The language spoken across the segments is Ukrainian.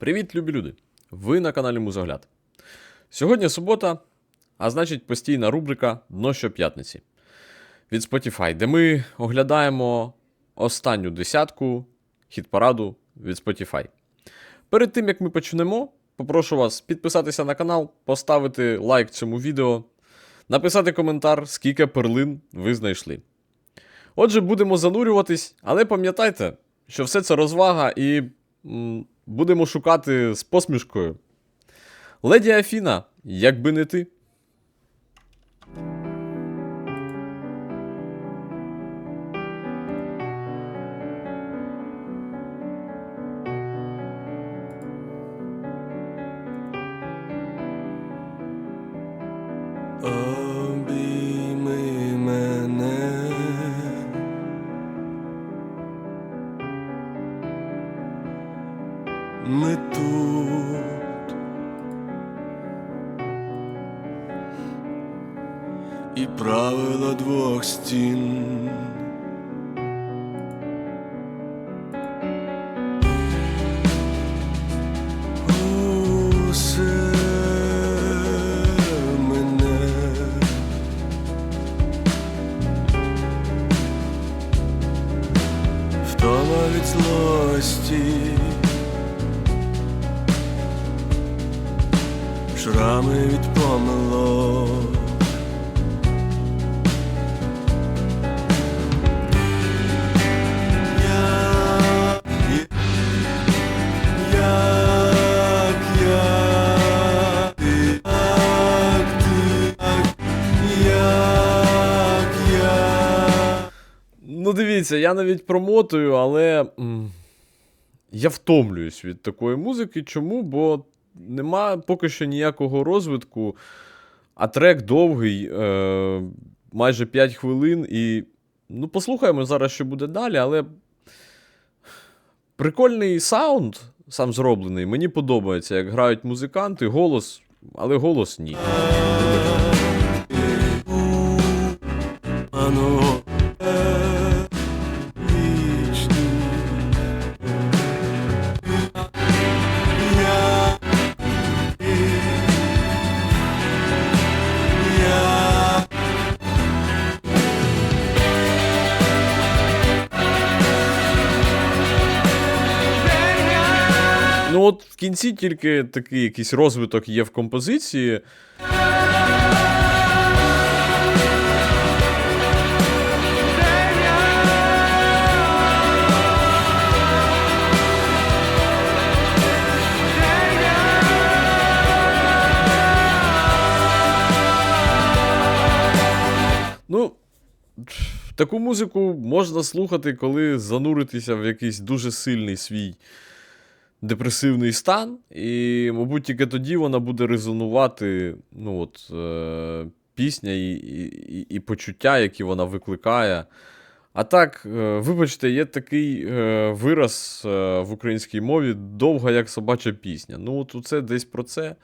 Привіт, любі люди! Ви на каналі Музогляд. Сьогодні субота, а значить постійна рубрика Дно щоп'ятниці від Spotify, де ми оглядаємо останню десятку хіт-параду від Spotify. Перед тим як ми почнемо, попрошу вас підписатися на канал, поставити лайк цьому відео, написати коментар, скільки перлин ви знайшли. Отже, будемо занурюватись, але пам'ятайте, що все це розвага і будемо шукати з посмішкою. Леді Афіна, якби не ти. Втома від злості, шрами від помилок. Дивіться, я навіть промотую, але м, я втомлююсь від такої музики. Чому? Бо нема поки що ніякого розвитку, а трек довгий, е, майже 5 хвилин. І ну, послухаємо зараз, що буде далі, але прикольний саунд сам зроблений. Мені подобається, як грають музиканти, голос, але голос ні. Кінці тільки такий якийсь розвиток є в композиції. Ну, таку музику можна слухати, коли зануритися в якийсь дуже сильний свій депресивний стан, і, мабуть, тільки тоді вона буде резонувати ну, от, е, пісня і, і, і почуття, які вона викликає. А так, е, вибачте, є такий е, вираз е, в українській мові довга як собача пісня. Ну, от це десь про це.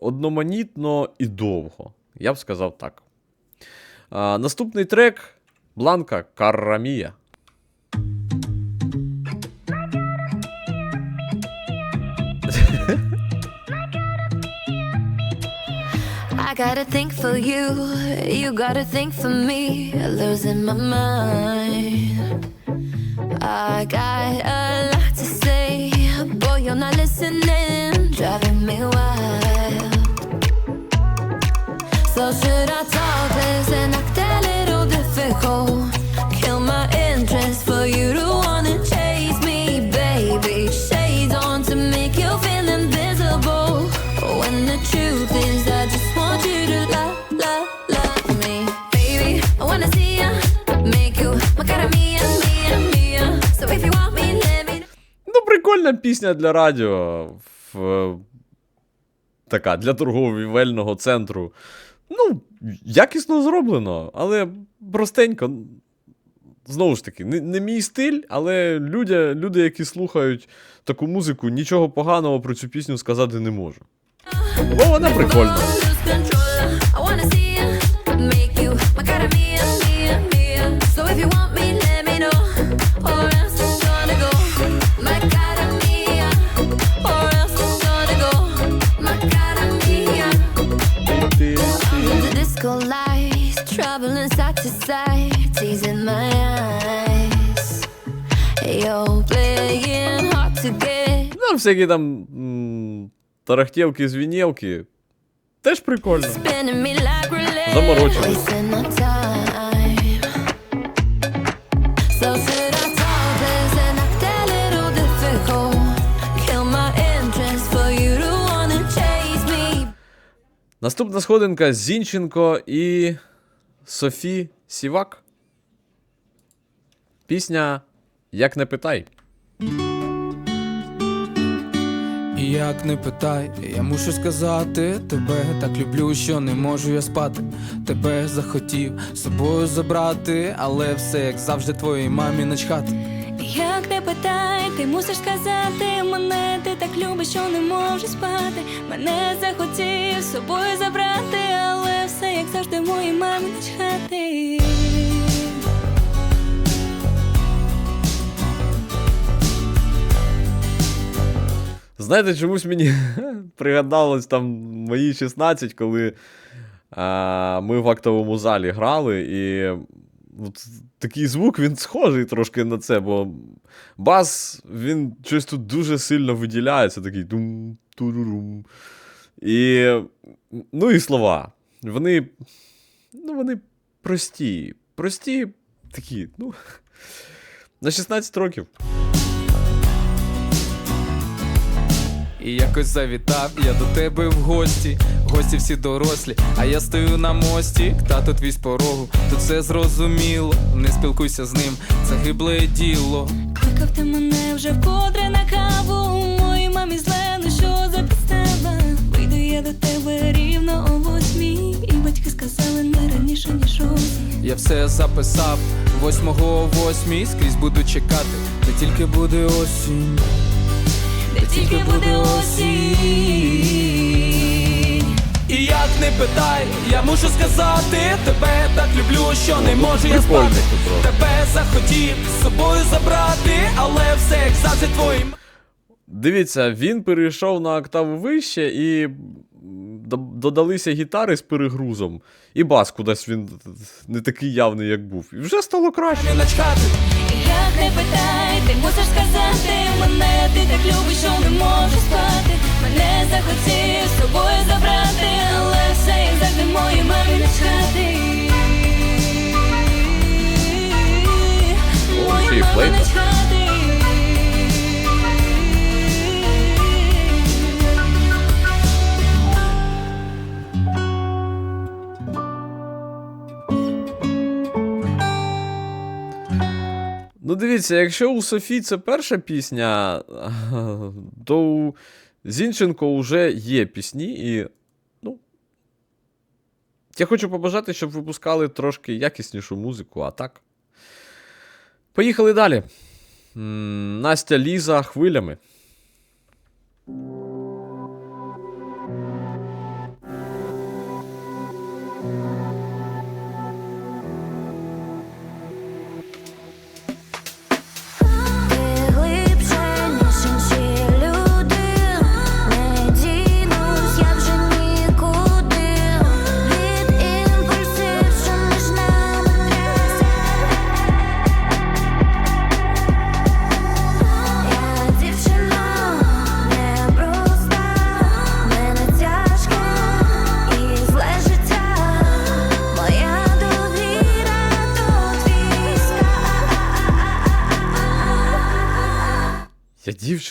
Одноманітно і довго. Я б сказав так. Наступний трек Бланка Каррамія. I gotta think for you, you gotta think for me. Losing my mind. I got a lot to say, boy, you're not listening, driving me wild. So should I talk прикольна пісня для радіо. В, така, для торговельного центру. Ну, якісно зроблено, але простенько. Знову ж таки, не, не мій стиль, але люди, люди, які слухають таку музику, нічого поганого про цю пісню сказати не можу. Бо вона прикольна. So if you want me, cycle lies, traveling side to side, tears in my eyes. You're playing hard to get. Ну, всякі там м, тарахтілки, звінілки. Теж прикольно. Spinning me like relays. Заморочились. Wasting my time. Наступна сходинка Зінченко і Софі Сівак. Пісня Як не питай. Як не питай, я мушу сказати тебе так люблю, що не можу я спати. Тебе захотів собою забрати, але все як завжди твоїй мамі начхати. Як не питай, ти мусиш сказати мене, ти так любиш, що не можеш спати. Мене захотів з собою забрати, але все як завжди моїй мамі начхати. Знаєте, чомусь мені пригадалось там мої 16, коли а, ми в актовому залі грали, і от такий звук він схожий трошки на це, бо бас він щось тут дуже сильно виділяється, такий дум турурум. І, ну і слова. Вони, ну, вони прості. Прості такі, ну, на 16 років. І якось завітав я до тебе в гості. Гості всі дорослі, а я стою на мості. Тато твій з порогу, тут все зрозуміло. Не спілкуйся з ним, це гибле діло. Кликав ти мене вже вкотре на каву. Моїй мамі зле, ну що за підстава? Вийду я до тебе рівно о восьмій. І батьки сказали не раніше, ніж осінь. Я все записав восьмого о восьмій, скрізь буду чекати, де тільки буде осінь. Де тільки буде осінь. І як не питай, я мушу сказати, тебе так люблю, що не можу я спати. Тебе захотів з собою забрати, але все як завжди твоїм. Дивіться, він перейшов на октаву вище і додалися гітари з перегрузом. І бас кудись він не такий явний, як був. І вже стало краще. Не не питай, ти мусиш сказати мене, ти так любиш, що не можеш спати. Мене захотів з собою забрати, але все як завжди моїй мамі начхати. Моїй мамі начхати. Дивіться, якщо у Софі це перша пісня, то у Зінченко вже є пісні, і. Ну. Я хочу побажати, щоб випускали трошки якіснішу музику, а так. Поїхали далі. Настя Ліза хвилями.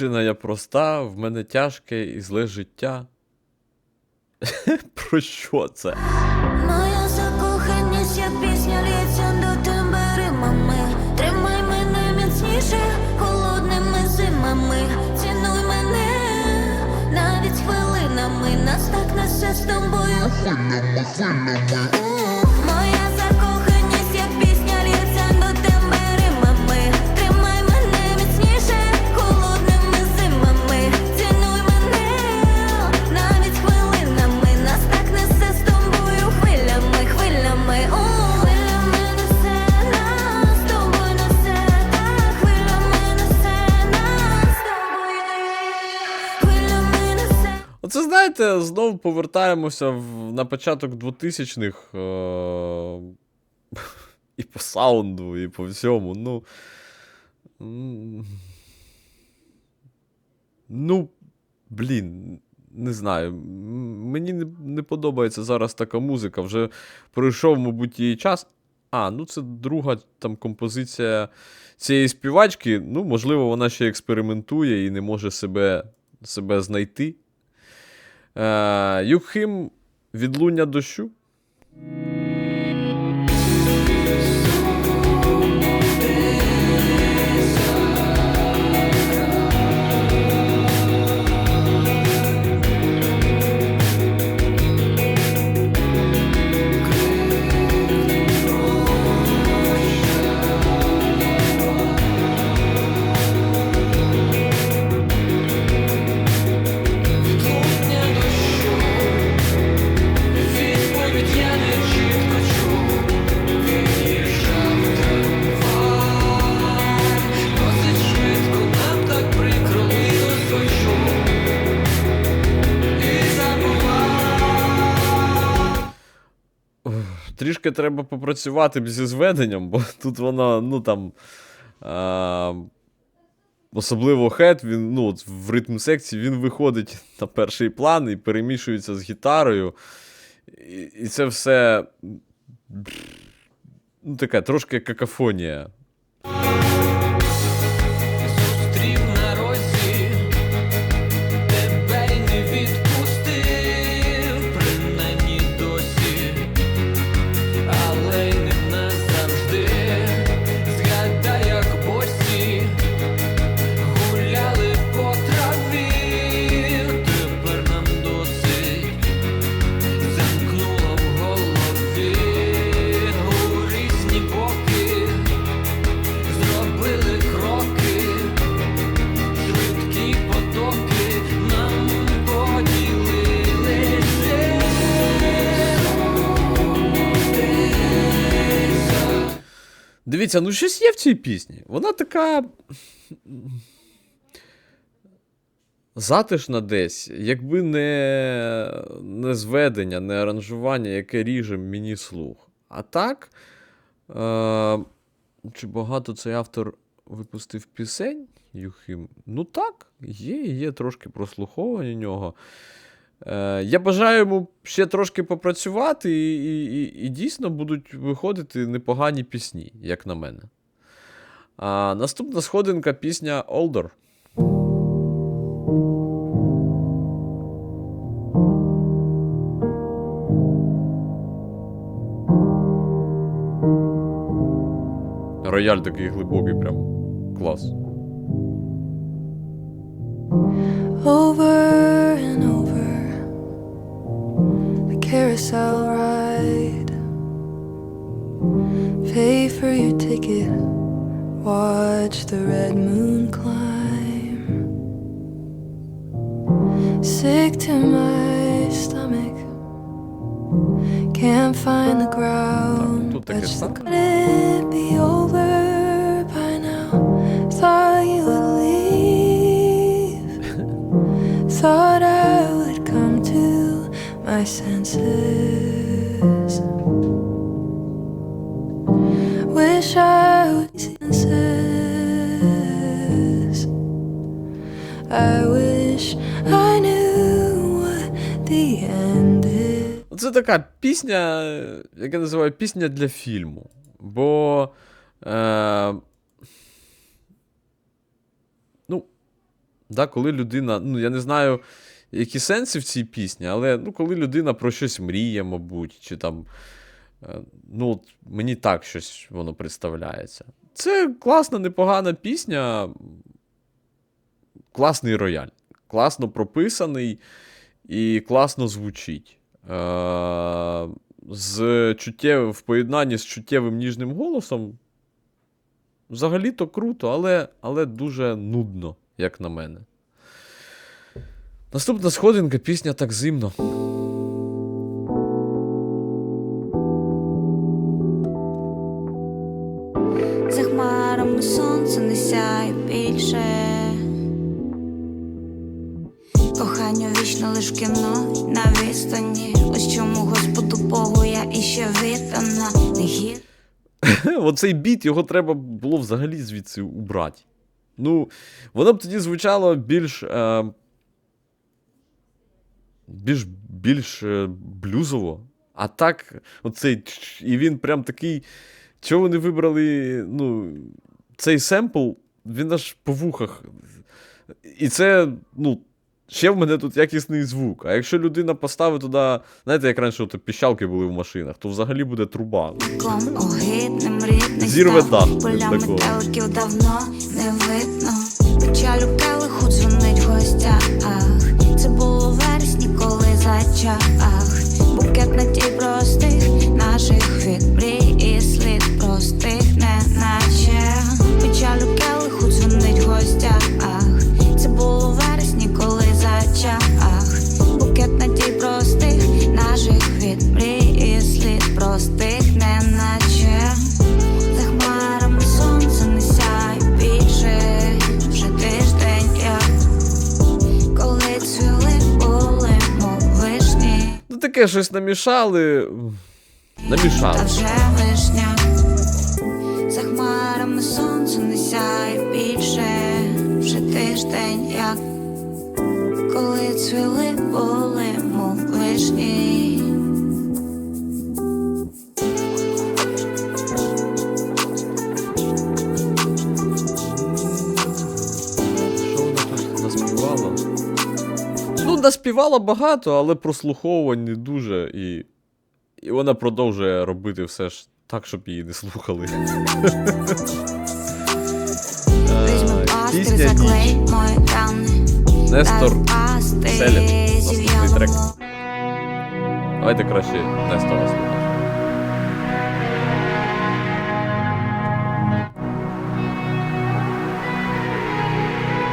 Я дівчина, я проста, в мене тяжке і зле життя. Про що це? Моя закоханість, як пісня лється до тебе римами. Тримай мене міцніше, холодними зимами. Цінуй мене навіть хвилинами. Нас так несе з тобою. М, Моя знаєте, знову повертаємося в, на початок 2000-х. Е- і по саунду, і по всьому. Ну. Ну, блін, не знаю. Мені не, не подобається зараз така музика. Вже пройшов, мабуть, її час. А, ну це друга там композиція цієї співачки. Ну, можливо, вона ще експериментує і не може себе, себе знайти. Е, Юхим відлуння дощу. Трішки треба попрацювати зі зведенням, бо тут воно, ну там. А, особливо хет, він ну, от в ритм секції він виходить на перший план і перемішується з гітарою. І, і це все. Ну, таке трошки какафонія. Дивіться, ну щось є в цій пісні. Вона така. Затишна десь, якби не, не зведення, не аранжування, яке ріже мені слух. А так, е, чи багато цей автор випустив пісень Юхим? Ну так, є, є трошки прослуховування нього. Е, я бажаю йому ще трошки попрацювати, і, і, і, і дійсно будуть виходити непогані пісні, як на мене. А, наступна сходинка пісня Older. Рояль такий глибокий, прям клас. over carousel ride. Pay for your ticket, watch the red moon climb. Sick to my stomach, can't find the ground. тут but таке just саме. could it be over by now? Thought you would leave. Thought I would come to my senses. Wish I would senses. I wish I knew what the end is. Це така пісня, е, як я називаю, пісня для фільму. Бо. Е, ну, да, коли людина. Ну, я не знаю, які сенси в цій пісні, але ну, коли людина про щось мріє, мабуть, чи там. е, Ну, от мені так щось воно представляється. Це класна, непогана пісня. Класний рояль. Класно прописаний і класно звучить. Е, з чуттєв, в поєднанні з чуттєвим ніжним голосом. Взагалі-то круто, але, але дуже нудно, як на мене. Наступна сходинка пісня так зимно. За хмарами сонце не сяє більше. Кохання вічно лиш в кіно на відстані. Ось чому Господу Богу я іще віддана. Не гір. Оцей біт, його треба було взагалі звідси убрати. Ну, воно б тоді звучало більш. Е, більш, більш е, блюзово. А так, оцей. І він прям такий. Чого вони вибрали? Ну, цей семпл, він аж по вухах. І це, ну, ще в мене тут якісний звук. А якщо людина поставить туди, знаєте, як раніше от піщалки були в машинах, то взагалі буде труба. Зірве дах від такого. Печалю зачах. Букет на тій таке щось намішали. Намішали. Ну, наспівала багато, але прослуховувань не дуже. І, і вона продовжує робити все ж так, щоб її не слухали. Е, Пісня ніч. Нестор Селін. Наступний трек. Давайте краще Нестора слухати.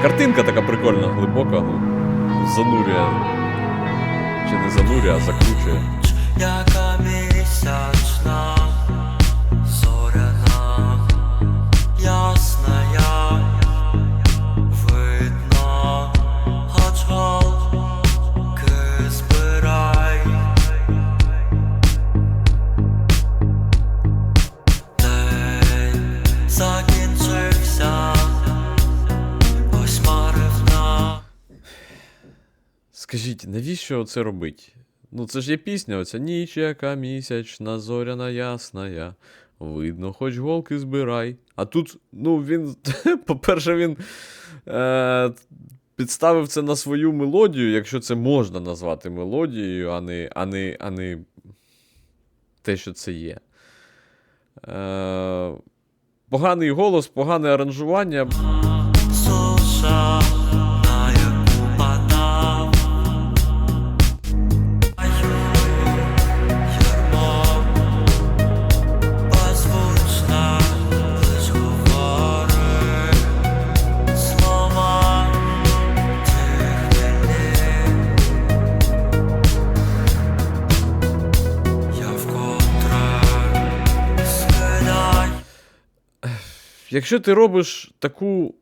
Картинка така прикольна, глибока, ну, занурює. Чи не занурює, а закручує. Яка місячна, навіщо це робить? Ну, це ж є пісня, оця ніч, яка місячна, зоряна ясна. Видно, хоч голки збирай. А тут, ну, він, по-перше, він е, підставив це на свою мелодію, якщо це можна назвати мелодією, а не, а не, а не те, що це є. Е, поганий голос, погане аранжування. Якщо ти робиш таку,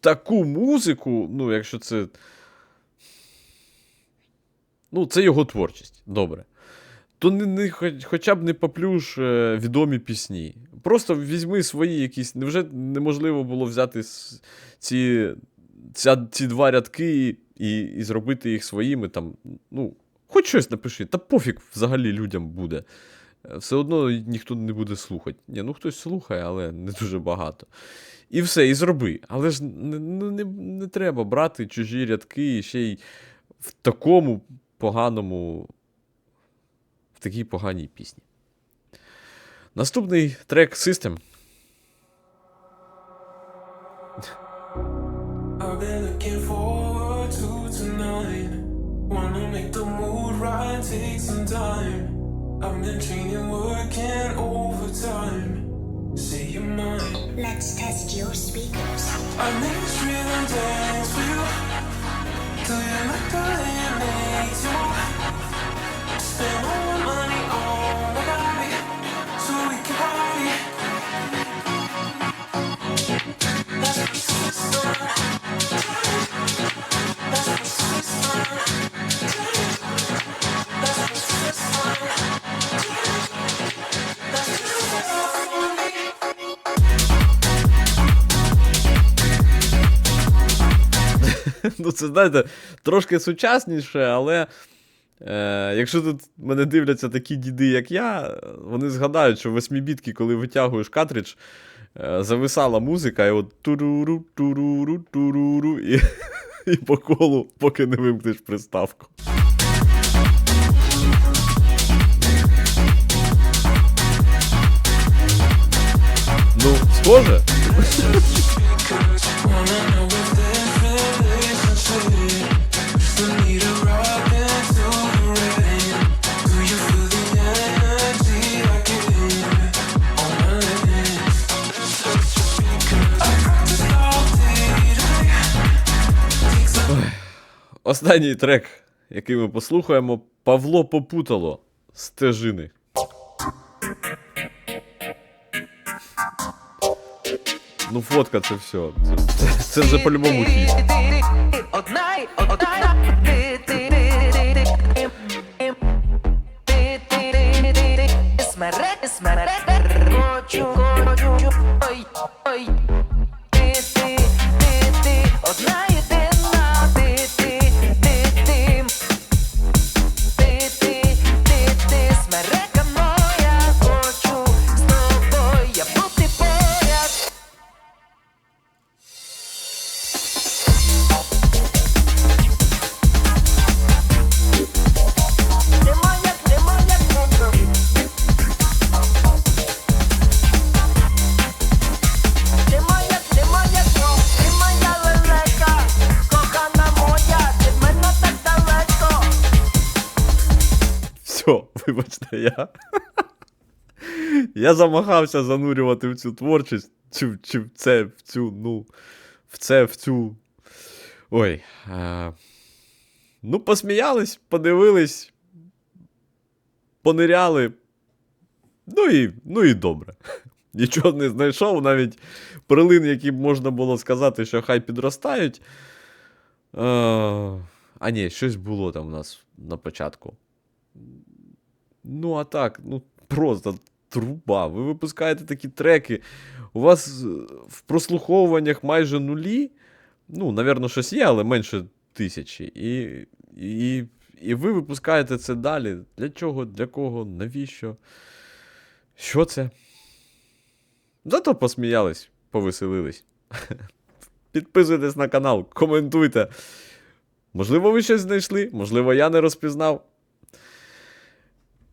таку музику, ну, якщо це. Ну, це його творчість, добре. То не, не, хоча б не поплюш е, відомі пісні. Просто візьми свої якісь. Невже неможливо було взяти ці, ця, ці два рядки і, і, зробити їх своїми там. Ну, хоч щось напиши, та пофіг взагалі людям буде. Все одно ніхто не буде слухати. Ні, ну хтось слухає, але не дуже багато. І все, і зроби. Але ж не, ну, не, не треба брати чужі рядки і ще й в такому поганому. В такій поганій пісні. Наступний трек System. I've been looking take some time. I've been training, working overtime. Say you're mine. Let's test your speakers. I make street and dance for you. Do you like the way it makes you? Spend all my money on body so we can party. Ну, це знаєте, трошки сучасніше, але е, якщо тут мене дивляться такі діди, як я, вони згадають, що восьмібітки, коли витягуєш картридж, е, зависала музика, і от туруру, туруру, туруру, і, і по колу, поки не вимкнеш приставку. Ну, схоже? Останній трек, який ми послухаємо, Павло попутало стежини. Ну, фотка це все. Це, це вже по-любому хіт. Смере, смере, хочу, хочу. я. Я замагався занурювати в цю творчість, чи, чи в це, в цю, ну, в це, в цю. Ой. Е... Ну, посміялись, подивились, пониряли. Ну і, ну і добре. Нічого не знайшов, навіть перлин, які б можна було сказати, що хай підростають. Е... А ні, щось було там у нас на початку. Ну, а так, ну просто труба. Ви випускаєте такі треки. У вас е, в прослуховуваннях майже нулі. Ну, напевно, щось є, але менше тисячі. І, і, і ви випускаєте це далі. Для чого? Для кого? Навіщо? Що це? Зато посміялись, повеселились. Підписуйтесь на канал, коментуйте. Можливо, ви щось знайшли, можливо, я не розпізнав.